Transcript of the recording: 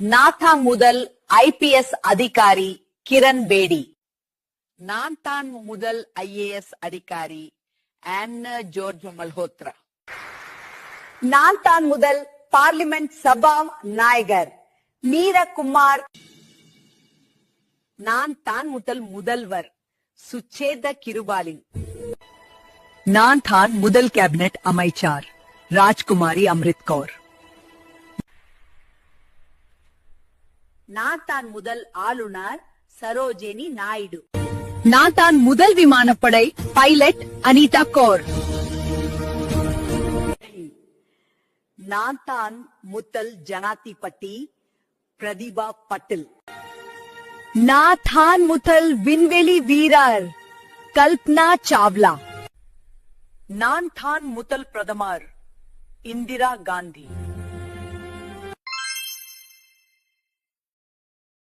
நாதா முதல் ஐபிஎஸ் அதிகாரி கிரண் பேடி. நான் தான் முதல் ஐஏஎஸ் அதிகாரி ஆன்னா ஜோர்ஜ் மல்ஹோத்ரா. நான் தான் முதல் பார்லிமெண்ட் சபா நாயகர் மீரகுமார். நான் தான் முதல் முதல்வர் சுச்சேத கிருபாலின். நான் தான் முதல் கேபினெட் அமைச்சர் ராஜ்குமாரி அம்ரித் கௌர் நான் தான் முதல் ஆளுநர் சரோஜினி நாயுடு. நான் தான் முதல் விமானப்படை பைலட் அனிதா கௌர். நான் தான் முதல் ஜனாதிபதி பிரதிபா பட்டில். நான் தான் முதல் விண்வெளி வீரர் கல்பனா சாவ்லா. நான் தான் முதல் பிரதமர் இந்திரா காந்தி.